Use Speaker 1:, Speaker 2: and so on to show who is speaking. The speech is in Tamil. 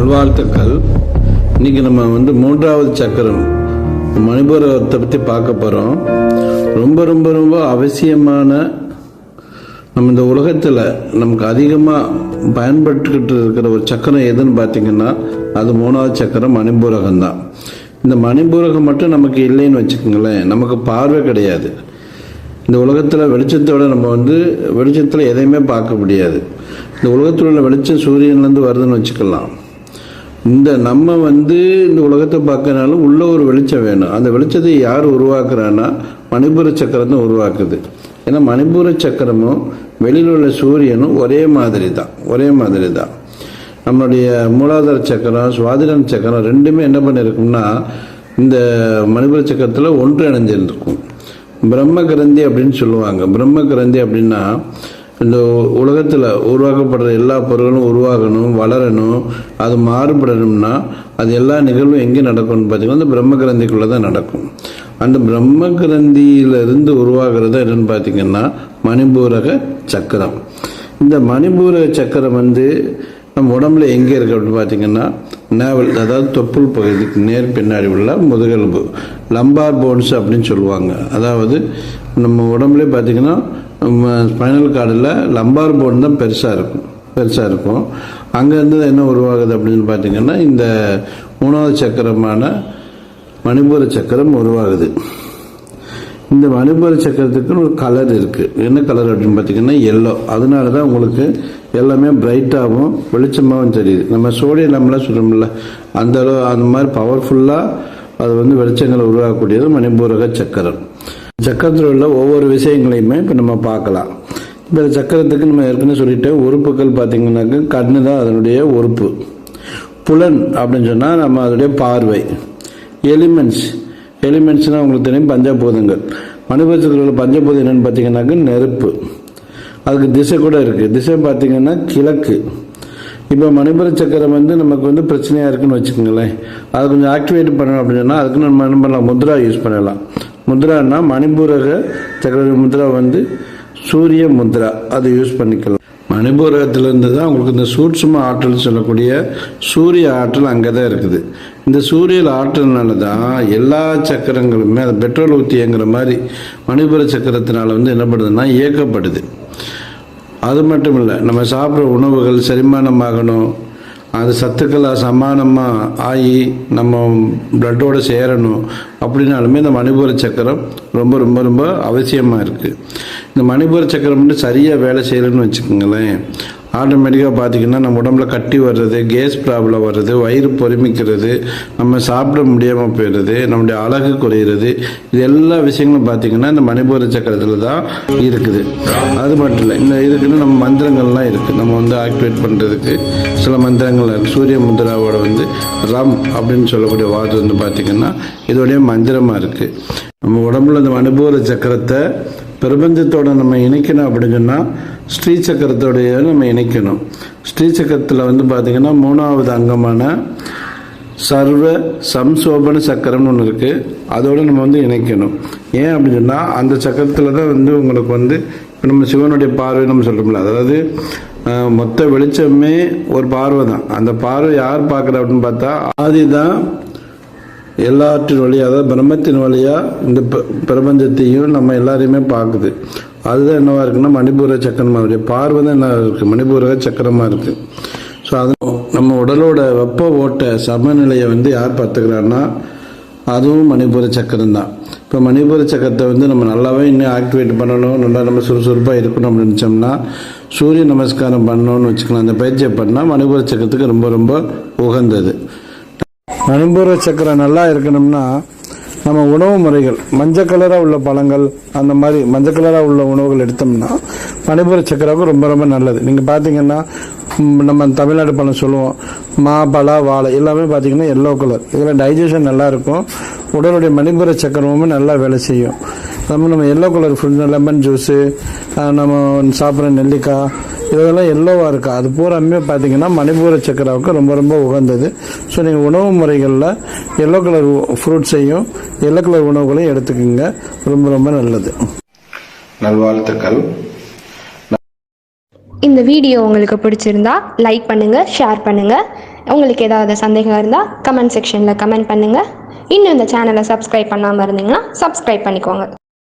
Speaker 1: நல்வாழ்த்துக்கள். இன்னைக்கு நம்ம வந்து மூன்றாவது சக்கரம் மணிபுரத்தை பற்றி பார்க்க போகிறோம் ரொம்ப ரொம்ப ரொம்ப அவசியமான நம்ம இந்த உலகத்தில் நமக்கு அதிகமாக பயன்பட்டுக்கிட்டு இருக்கிற ஒரு சக்கரம் எதுன்னு பார்த்தீங்கன்னா அது மூணாவது சக்கரம் மணிபூரகம் தான். இந்த மணிபூரகம் மட்டும் நமக்கு இல்லைன்னு வச்சுக்கோங்களேன் நமக்கு பார்வை கிடையாது. இந்த உலகத்தில் வெளிச்சத்தோட நம்ம வந்து வெளிச்சத்தில் எதையுமே பார்க்க முடியாது. இந்த உலகத்தில் உள்ள வெளிச்சம் சூரியன்லேருந்து வருதுன்னு வச்சுக்கலாம். இந்த நம்ம வந்து இந்த உலகத்தை பார்க்கறனாலும் உள்ள ஒரு வெளிச்சம் வேணும். அந்த வெளிச்சத்தை யார் உருவாக்குறான்னா? மணிபுர சக்கரம் தான் உருவாக்குது. ஏன்னா மணிபுர சக்கரமும் வெளியில் உள்ள சூரியனும் ஒரே மாதிரி தான். ஒரே மாதிரி தான். நம்மளுடைய மூலாதார சக்கரம் சுவாதிரன் சக்கரம் ரெண்டுமே என்ன பண்ணியிருக்கும்னா இந்த மணிபுர சக்கரத்தில் ஒன்று இணைஞ்சிருக்கும். பிரம்ம கிரந்தி அப்படின்னு சொல்லுவாங்க. பிரம்ம கிரந்தி அப்படின்னா இந்த உலகத்தில் உருவாக்கப்படுற எல்லா பொருள்களும் உருவாகணும் வளரணும் அது மாறுபடணும்னா அது எல்லா நிகழ்வும் எங்கே நடக்கும்னு பார்த்தீங்கன்னா அந்த பிரம்ம கிரந்திக்குள்ளே தான் நடக்கும். அந்த பிரம்ம கிரந்தியிலிருந்து உருவாகிறது என்னன்னு பார்த்தீங்கன்னா மணிபூரக சக்கரம். இந்த மணிபூரக சக்கரம் வந்து நம்ம உடம்புல எங்கே இருக்குது அப்படின்னு பார்த்தீங்கன்னா நேவல் அதாவது தொப்புள் பகுதிக்கு நேர் பின்னாடி உள்ள முதுகெலும்பு லம்பார் போன்ஸ் அப்படின்னு சொல்லுவாங்க. அதாவது நம்ம உடம்புல பார்த்தீங்கன்னா ஸ்பைனல் கார்டில் லம்பார் போன் தான் பெருசாக இருக்கும் பெருசாக இருக்கும். அங்கேருந்து என்ன உருவாகுது அப்படின்னு பார்த்தீங்கன்னா இந்த மூணாவது சக்கரமான மணிபுர சக்கரம் உருவாகுது. இந்த மணிபூர சக்கரத்துக்குன்னு ஒரு கலர் இருக்குது என்ன கலர் அப்படின்னு பார்த்தீங்கன்னா எல்லோ அதனால தான் உங்களுக்கு எல்லாமே பிரைட்டாகவும் வெளிச்சமாகவும் தெரியுது. நம்ம சோடியம் நம்மளாம் சொல்கிறோம்ல அந்த அளவு அந்த மாதிரி பவர்ஃபுல்லாக அது வந்து வெளிச்சங்களை உருவாக்கக்கூடியது மணிபூரக சக்கரம். சக்கரத்தில் உள்ள ஒவ்வொரு விஷயங்களையுமே இப்போ நம்ம பார்க்கலாம். இப்போ இந்த சக்கரத்துக்கு நம்ம ஏற்கனவே சொல்லிட்டேன் உறுப்புகள் பார்த்தீங்கன்னாக்க கண்ணு தான் அதனுடைய உறுப்பு. புலன் அப்படின்னு சொன்னால் நம்ம அதனுடைய பார்வை. எலிமெண்ட்ஸ். எலிமெண்ட்ஸ்னால் உங்களுக்கு தெரியும் பஞ்சபூதங்கள். மணிபூதத்தில் உள்ள பஞ்சபூதம் என்னென்னு பார்த்தீங்கன்னாக்க நெருப்பு. அதுக்கு திசை கூட இருக்குது திசை பார்த்தீங்கன்னா கிழக்கு. இப்போ மணிபுர சக்கரம் வந்து நமக்கு வந்து பிரச்சனையாக இருக்குன்னு வச்சுக்கோங்களேன். அதை கொஞ்சம் ஆக்டிவேட் பண்ணணும் அப்படின்னு சொன்னால் அதுக்கு நம்ம என்ன பண்ணலாம்? முத்ரா யூஸ் பண்ணலாம். முத்ரான்னா மணிபுரக சக்கர முத்ரா வந்து சூரிய முத்ரா. அதை யூஸ் பண்ணிக்கலாம். அனுபவத்திலிருந்து தான் உங்களுக்கு இந்த சூட்சும ஆற்றல் சொல்லக்கூடிய சூரிய ஆற்றல் அங்கே தான் இருக்குது. இந்த சூரிய ஆற்றல்னால தான் எல்லா சக்கரங்களுமே அது பெட்ரோல் ஊற்றி இயங்குற மாதிரி மணிபுர சக்கரத்தினால வந்து என்ன பண்ணுதுன்னா இயக்கப்படுது. அது மட்டும் இல்லை நம்ம சாப்பிட்ற உணவுகள் செரிமானமாகணும். அது சத்துக்களாக சமானமாக ஆகி நம்ம பிளட்டோட சேரணும் அப்படின்னாலுமே இந்த மணிபூர சக்கரம் ரொம்ப ரொம்ப ரொம்ப அவசியமாக இருக்குது இந்த மணிபுர சக்கரம் வந்து சரியாக வேலை செய்யலைன்னு வச்சுக்கோங்களேன். ஆட்டோமேட்டிக்காக பார்த்தீங்கன்னா நம்ம உடம்புல கட்டி வர்றது கேஸ் ப்ராப்ளம் வர்றது வயிறு பொறுமிக்கிறது நம்ம சாப்பிட முடியாமல் போயிடுறது நம்முடைய அழகு குறையிறது இது எல்லா விஷயங்களும் பார்த்தீங்கன்னா இந்த மணிபூர சக்கரத்தில் தான் இருக்குது. அது மட்டும் இல்லை இந்த இதுக்குன்னு நம்ம மந்திரங்கள்லாம் இருக்குது நம்ம வந்து ஆக்டிவேட் பண்ணுறதுக்கு சில மந்திரங்கள் சூரிய முந்திராவோட வந்து ரம் அப்படின்னு சொல்லக்கூடிய வார்த்தை வந்து பார்த்திங்கன்னா இதோடைய மந்திரமாக இருக்குது நம்ம உடம்புல இந்த அனுபவ சக்கரத்தை பிரபஞ்சத்தோட நம்ம இணைக்கணும் அப்படின்னு சொன்னால் ஸ்ரீ சக்கரத்தோடைய நம்ம இணைக்கணும். ஸ்ரீ சக்கரத்தில் வந்து பார்த்திங்கன்னா மூணாவது அங்கமான சர்வ சம்சோபன சக்கரம்னு ஒன்று இருக்குது அதோடு நம்ம வந்து இணைக்கணும். ஏன் அப்படின்னு சொன்னால் அந்த சக்கரத்தில் தான் வந்து உங்களுக்கு வந்து இப்போ நம்ம சிவனுடைய பார்வை நம்ம சொல்கிறோம்ல அதாவது மொத்த வெளிச்சமே ஒரு பார்வை தான் அந்த பார்வை யார் பார்க்குறா அப்படின்னு பார்த்தா ஆதி தான் எல்லாற்றின் வழியாக அதாவது பிரம்மத்தின் வழியாக இந்த ப- பிரபஞ்சத்தையும் நம்ம எல்லாரையுமே பார்க்குது. அதுதான் என்னவா இருக்குன்னா மணிபூர சக்கரமாக இருக்குது பார்வை தான் என்ன இருக்குது மணிபூர சக்கரமாக இருக்குது ஸோ அது நம்ம உடலோட வெப்ப ஓட்ட சமநிலையை வந்து யார் பார்த்துக்கிறான்னா அதுவும் மணிபூர சக்கரம் தான். இப்போ மணிபூர சக்கரத்தை வந்து நம்ம நல்லாவே இன்னும் ஆக்டிவேட் பண்ணணும் நல்லா நம்ம சுறுசுறுப்பாக இருக்கணும் அப்படின்னு நினச்சோம்னா சூரிய நமஸ்காரம் பண்ணணும்னு வச்சுக்கலாம் அந்த பயிற்சியை பண்ணால் மணிபுர சக்கரத்துக்கு ரொம்ப ரொம்ப உகந்தது. மணிபூர சக்கரம் நல்லா இருக்கணும்னா நம்ம உணவு முறைகள் மஞ்சள் கலராக உள்ள பழங்கள் அந்த மாதிரி மஞ்சள் கலராக உள்ள உணவுகள் எடுத்தோம்னா மணிபூர சக்கராவுக்கு ரொம்ப ரொம்ப நல்லது. நீங்கள் பார்த்தீங்கன்னா நம்ம தமிழ்நாடு பழம் சொல்லுவோம். மா பலா வாழை எல்லாமே பார்த்தீங்கன்னா எல்லோ கலர் இதில் டைஜஷன் நல்லா இருக்கும். உடலுடைய மணிபுர சக்கரமும் நல்லா வேலை செய்யும். நம்ம நம்ம yellow colour fruit lemon juice நம்ம சாப்பிட்ற நெல்லிக்காய் இதெல்லாம் எல்லோவாக இருக்கா? அது பூராமே பார்த்தீங்கன்னா மணிபூர சக்கராவுக்கு ரொம்ப ரொம்ப உகந்தது. ஸோ நீங்கள் உணவு முறைகளில் எல்லோ கலர் ஃப்ரூட்ஸையும் எல்லோ கலர் உணவுகளையும் எடுத்துக்கோங்க. ரொம்ப ரொம்ப நல்லது. நல்வாழ்த்துக்கள்.
Speaker 2: இந்த வீடியோ உங்களுக்கு பிடிச்சிருந்தா லைக் பண்ணுங்கள் ஷேர் பண்ணுங்கள் உங்களுக்கு ஏதாவது சந்தேகம் இருந்தால் கமெண்ட் செக்ஷனில் கமெண்ட் பண்ணுங்கள் இன்னும் இந்த சேனலை சப்ஸ்கிரைப் பண்ணாமல் இருந்தீங்கன்னா சப்ஸ்கிரைப் பண்ணிக்கோங்க.